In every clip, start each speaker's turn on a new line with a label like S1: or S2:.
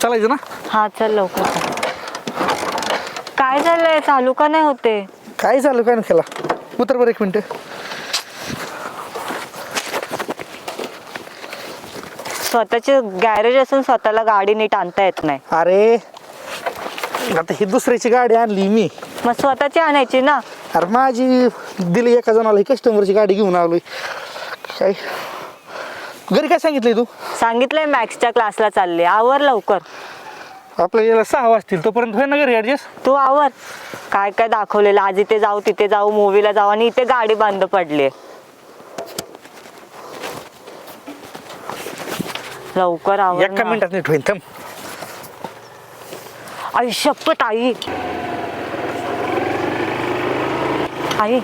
S1: चालायचं ना?
S2: हा चल लवकर चल. काय झालंय चालू का नाही होते
S1: काय चालू काय ना खेळा उतर बरं एक मिनिट.
S2: स्वतःचे गॅरेज असून स्वतःला गाडी नीट आणता येत नाही.
S1: अरे आता ही दुसऱ्याची गाडी आणली मी.
S2: मग स्वतःची आणायची ना?
S1: अरे माझी दिली एका जणाला ही कस्टमरची गाडी घेऊन आलोय. काय? घरी काय सांगितलंय तू?
S2: सांगितलंय मॅक्सच्या क्लासला चालले. आवर लवकर.
S1: आपल्या याला सहा वाजतील तोपर्यंत होय ना घरी ॲडजस्ट
S2: तू आवर. काय काय दाखवलेलं? आज इथे जाऊ तिथे जाऊ मूवीला जाऊ आणि इथे गाडी बंद पडली. लवकर आवर
S1: एका
S2: ना.
S1: मिनिटात नीट होईन थांब.
S2: आई शपथ आई. आई.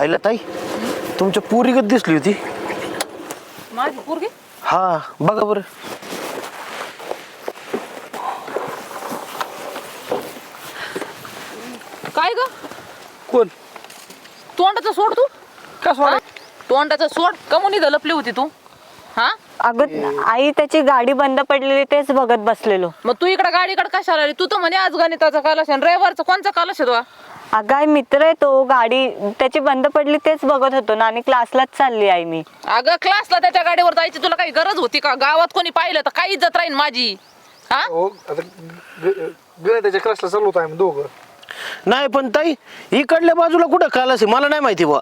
S3: आईला ताई. तुमच्या पोरीगत दिसली होती.
S4: माझी पोरगी?
S3: हा बघा बरं.
S4: काय ग?
S1: कोण?
S4: तोंडाचं सोड तू.
S1: का सोडा?
S4: तोंडाचं सोड. कमुनी लपली होती तू? हा?
S2: अगं आई त्याची गाडी बंद पडलेली तेच बघत बसलेलो.
S4: मग तू इकडे गाडीकडे कशाला आली? तू तर म्हणे आज गणिताचा कलश रविवारचा कोणचा कलश आहे तो?
S2: अगं आई मित्र आहे तो गाडी त्याची बंद पडली तेच बघत होतो. ना आणि क्लासलाच चालली आई मी.
S4: अगं क्लासला त्याच्या गाडीवर जायची तुला काही गरज होती का? गावात कोणी पाहिलं तर काही इज्जत राहील माझी. हा?
S1: हो आता गणिताच्या क्लासला चालू होतो आम्ही दोघं.
S3: नाही पण ताई इकडल्या बाजूला कुठं क्लास आहे? मला नाही माहिती बुवा.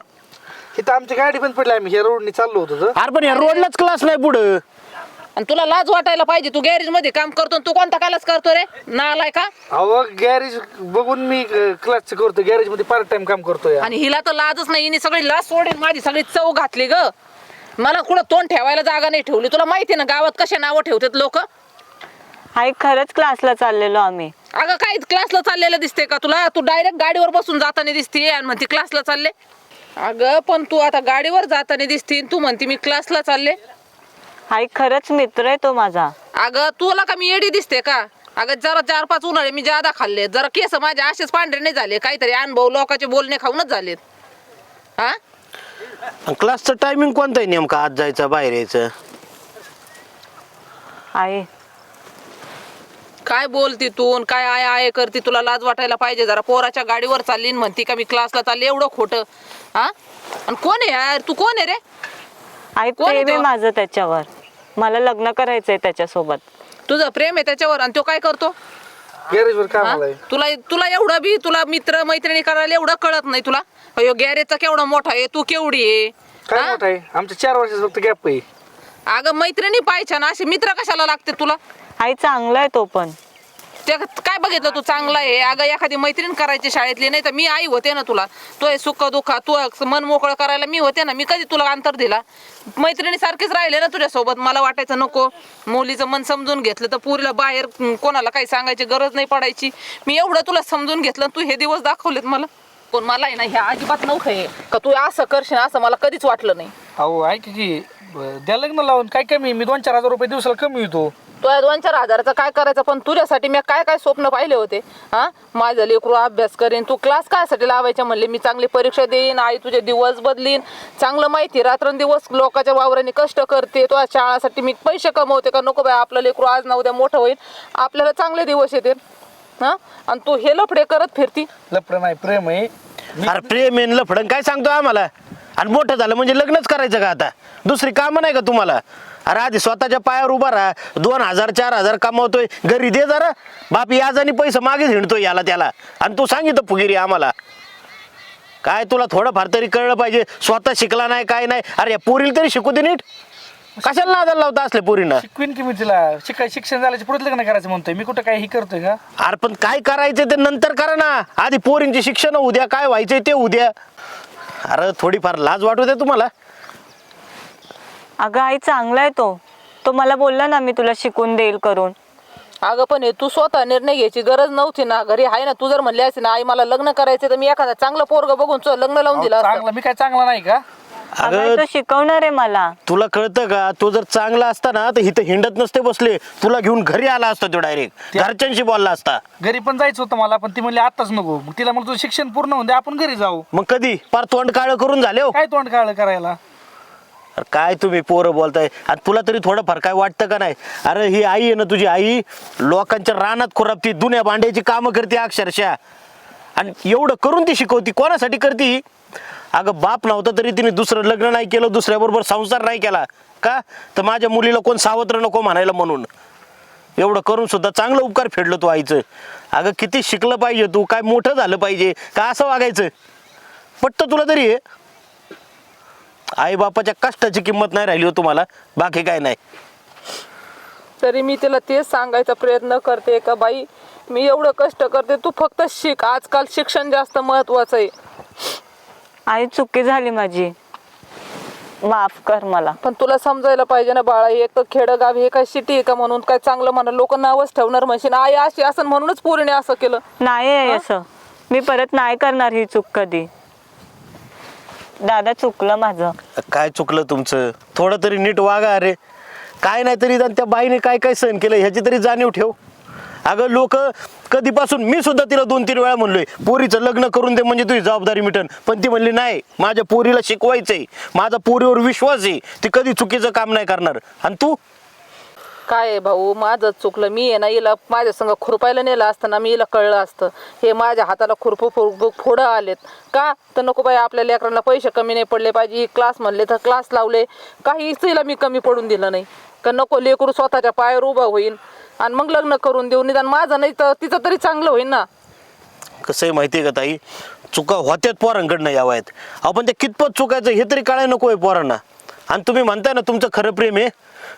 S1: इथं आमची गाडी पण पडली आम्ही ह्या रोडनी चाललो होतो तर.
S3: अरे पण या रोडलाच क्लास नाही पुढं.
S4: आणि तुला लाज वाटायला पाहिजे. तू गॅरेजमध्ये काम करतो आणि तू कोणता कलश करतो रे? नालाय का?
S1: अहो गॅरेज बघून मी क्लासचं करतो. गॅरेजमध्ये पार्ट टाइम काम करतोय
S4: आणि हिला तर लाजच नाही. हिने सगळी लाज सोडेल माझी सगळी चव घातली ग. मला कुठं तोंड ठेवायला जागा नाही ठेवली. तुला माहिती ना गावात कसे नावं ठेवतात लोक?
S2: आई खरंच क्लासला चाललेलो आम्ही.
S4: अगं काय क्लासला चाललेलं दिसते का तुला? तू डायरेक्ट गाडीवर बसून जाताना दिसते आणि म्हणते क्लासला चालले. अगं पण तू आता गाडीवर जाताना दिसते तू म्हणते मी क्लासला चालले.
S2: आई खरंच मित्र आहे तो माझा.
S4: अगं तुला का मी एडी दिसते का? अगं जरा चार पाच उन्हाळे मी जादा खाल्ले. जरा केस माझे असेच पांढरे नाही झाले. काहीतरी अनुभव लोकांचे बोलणे खाऊनच झालेत. हा?
S3: क्लासचं टायमिंग कोणतं आहे नेमकं? आज जायचं बाहेर यायचं?
S2: आई.
S4: काय बोलती तू आणि काय आय आय करते? तुला लाज वाटायला पाहिजे. जरा पोराच्या गाडीवर चालली म्हणती का मी क्लासला चालली? एवढं खोटं. हा? आणि कोण आहे यार? तू कोण आहे रे?
S2: आई
S4: कोण आहे
S2: प्रेम आहे
S4: तो?
S2: माझं त्याच्यावर. मला लग्न करायचंय त्याच्यासोबत.
S4: तुझं प्रेम आहे त्याच्यावर आणि तो काय करतो?
S1: गॅरेज वर काम
S4: हा?
S1: आलाय.
S4: तुला तुला एवढं बी तुला मित्र मैत्रिणी करायला एवढं कळत नाही तुला? अयो गॅरेजचा केवढा मोठा आहे तू केवढी आहे?
S1: काय
S4: हा?
S1: मोठं आहे? आमच्या चार वर्षाचा फक्त गॅप आहे.
S4: अगं मैत्रिणी पाहिजे ना असे मित्र कशाला लागते तुला?
S2: आई चांगला आहे तो पण.
S4: ते काय बघितलं तू चांगला आहे? अगं एखादी मैत्रीण करायची शाळेतली नाही तर मी आई होते ना तुला. तो आहे सुख दुःख तू मन मोकळं करायला मी होते ना. मी कधी तुला अंतर दिला? मैत्रिणीसारखेच राहिले ना तुझ्यासोबत? मला वाटायचं नको. मुलीचं मन समजून घेतलं तर पुरीला बाहेर कोणाला काही सांगायची गरज नाही पडायची. मी एवढं तुला समजून घेतलं तू हे दिवस दाखवलेत मला. पण मला आहे ना ह्या अजिबात नव्हतं हे. का तू असं करशील असं मला कधीच वाटलं नाही.
S1: अहो ऐक की द्या लग्न लावून. काय कमी मी दोन चार हजार रुपये दिवसाला कमी येतो.
S4: तो या दोन चार हजाराचं काय करायचं? पण तुझ्यासाठी मी काय काय स्वप्न पाहिले होते? हा? माझं लेकरू अभ्यास करेन. तू क्लास कायसाठी लावायचे म्हणले. मी चांगली परीक्षा देईन. आई तुझे दिवस बदलीन. चांगलं माहिती. रात्रंदिवस लोकांच्या वावराने कष्ट करते. तो शाळासाठी मी पैसे कमवते का? नको बाय आपलं लेकरू आज ना उद्या मोठं होईल. आपल्याला चांगले दिवस येतील. हा? आणि तू हे लफडे करत फिरती.
S1: लपडं नाही प्रेम आहे.
S3: अरे प्रेम आहे लफडं. काय सांगतो आम्हाला? आणि मोठं झालं म्हणजे लग्नच करायचं का आता? दुसरी कामं नाही का तुम्हाला? अरे आधी स्वतःच्या पायावर उभा राहा. दोन हजार चार हजार कमावतोय. घरी दे जरा. बाप याजानी पैसे मागे हिंडतोय याला त्याला. आणि तू सांगितलं फुगिरी आम्हाला. काय तुला थोडंफार तरी कळलं पाहिजे. स्वतः शिकला नाही काय नाही. अरे या पोरीला तरी शिकू दे नीट. कशाला नादाला लावता असले पोरीनं?
S1: शिकवीन की मी तिला. शिकाय शिक्षण झाल्याच्या पुढे लग्न करायचं म्हणतोय. मी कुठं काही करतोय का?
S3: अरे पण काय करायचं ते नंतर करा ना. आधी पोरींची शिक्षण उद्या काय व्हायचंय ते उद्या. अरे थोडीफार लाज वाटू दे तुम्हाला.
S2: अगं आई चांगला आहे तो. तो मला बोलला ना मी तुला शिकून देईल करून.
S4: अगं पण हे तू स्वतः निर्णय घ्यायची गरज नव्हती ना. घरी आहे ना तू जर म्हणली असती ना आई मला लग्न करायचं तर मी एखादा चांगलं पोरग बघून लग्न लावून दिलं असतं.
S1: चांगला मी काय चांगला नाही का?
S2: अगं आई,
S3: अगं
S2: तो शिकवणार आहे मला.
S3: तुला कळतं का? तो जर चांगला असता ना तर इथं हिंडत नसते बसले. तुला घेऊन घरी आला असता तो डायरेक्ट घरच्यांशी बोलला असता.
S1: घरी पण जायचं होतं मला पण ती म्हणली आताच नको. मग तिला मग तुझं शिक्षण पूर्ण होऊन दे आपण घरी जाऊ.
S3: मग कधी? पार तोंड काळ करून झाले हो.
S1: काय तोंड काळ करायला?
S3: अरे काय तुम्ही पोरं बोलताय? आणि तुला तरी थोडं फार काय वाटतं का नाही? अरे ही आई आहे ना तुझी आई लोकांच्या रानात खुरापती दुन्या भांड्याची कामं करते अक्षरशः. आणि एवढं करून ती शिकवती कोणासाठी करते ही? अगं बाप नव्हता तरी तिने दुसरं लग्न नाही केलं दुसऱ्याबरोबर संसार नाही केला. का? तर माझ्या मुलीला कोण सावत्र नको म्हणायला म्हणून. एवढं करून सुद्धा चांगलं उपकार फेडलं तू आईचं. अगं किती शिकलं पाहिजे तू काय मोठं झालं पाहिजे का असं वागायचं? पटतं तुला तरी आई बापाच्या कष्टाची किंमत नाही राहिली हो तुम्हाला. बाकी काय नाही.
S4: तरी मी तिला तेच सांगायचा प्रयत्न करते का बाई मी एवढं कष्ट करते तू फक्त शिक. आजकाल शिक्षण जास्त महत्वाचं आहे.
S2: आई चुकी झाली माझी. माफ कर मला.
S4: पण तुला समजायला पाहिजे ना बाळा हे एक तर खेडगाव हे काय सिटी आहे का म्हणून काय चांगलं म्हणा लोक नावच ठेवणार म्हणशील. आई अशी असं म्हणूनच पोरीने असं केलं.
S2: नाही आहे असं. मी परत नाही करणार ही चूक कधी. दादा चुकलं माझं.
S3: काय चुकलं तुमचं? थोडं तरी नीट वागा अरे. काय नाही तरी त्या बाईने काय काय सहन केलं ह्याची तरी जाणीव ठेव. अगं लोक कधीपासून मी सुद्धा तिला दोन तीन वेळा म्हणलोय पोरीचं लग्न करून दे म्हणजे तुझी जबाबदारी मिटन. पण ती म्हणली नाही माझ्या पोरीला शिकवायचंय. माझा पोरीवर विश्वास आहे. ती कधी चुकीचं काम नाही करणार. आणि तू?
S4: काय आहे भाऊ? माझं चुकलं. मी आहे ना हिला माझ्या संग खुरपायला नेलं असतं ना मी हिला कळलं असतं. हे माझ्या हाताला खुरपू फु- फोडं आलेत. का? तर नको बाई आपल्या लेकरांना पैसे कमी नाही पडले पाहिजे. क्लास म्हणले तर क्लास लावले. काहीच हिला मी कमी पडून दिलं नाही. का नको लेकरू स्वतःच्या पायावर उभा होईल. आणि मग लग्न करून देऊ. निदान माझं नाही तर तिचं तरी चांगलं होईल ना.
S3: कसं आहे माहिती आहे का ताई? चुका होत्यात पोरांकडनं यावायत आपण ते कितपत चुकायचं हे तरी कळायला नको आहे पोरांना. आणि तुम्ही म्हणताय ना तुमचं खरं प्रेम आहे.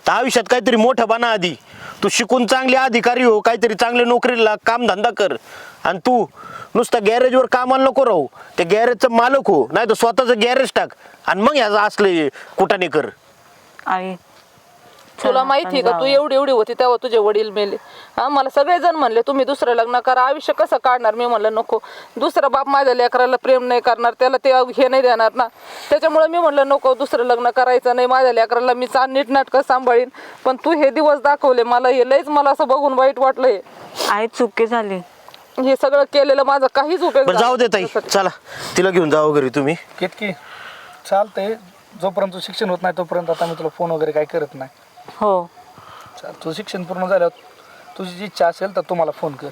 S3: तर आयुष्यात काहीतरी मोठं बना आधी. तू शिकून चांगले अधिकारी हो काहीतरी चांगले नोकरीला लाग, कामधंदा कर. आणि तू नुसतं गॅरेजवर कामाला नको राहू. त्या गॅरेजचं मालक हो नाही तर स्वतःचं गॅरेज टाक. आणि मग ह्याचं असले कुठाने कर.
S2: आई
S4: तुला माहिती आहे का? तू. एवढी एवढी होती तेव्हा तुझे वडील मेले. हा मला सगळेजण म्हणले तुम्ही दुसरं लग्न करा. आयुष्य कसं काढणार? मी म्हणलं नको. दुसरा बाप माझ्या लेकराला प्रेम नाही करणार. त्याला ते हे नाही देणार ना. त्याच्यामुळे मी म्हणलं नको दुसरं लग्न करायचं नाही. माझ्या लेकराला मी चा नीटनाटकं सांभाळीन. पण तू हे दिवस दाखवले मला. हे लयच मला असं बघून वाईट वाटलंय.
S2: आई चुकी झाली.
S4: हे सगळं केलेलं माझा काहीच उपयोग
S3: बरं जाऊ दे ताई.
S4: झाला.
S3: चला तिला घेऊन जाऊ घरी तुम्ही.
S1: कितकी चालतंय. जोपर्यंत तुझं शिक्षण होत नाही तोपर्यंत आता मी तुला फोन वगैरे काय करत नाही.
S2: हो.
S1: चाल तुझं शिक्षण पूर्ण झाल्यावर तुझी जी इच्छा असेल तर तू मला फोन कर.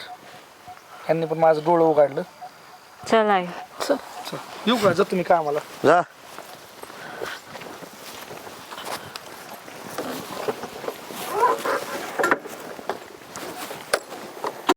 S1: यांनी पण माझं डोळं उघडलं.
S2: चल आई.
S1: चल येऊ का? जातो मी कामाला.
S3: जा.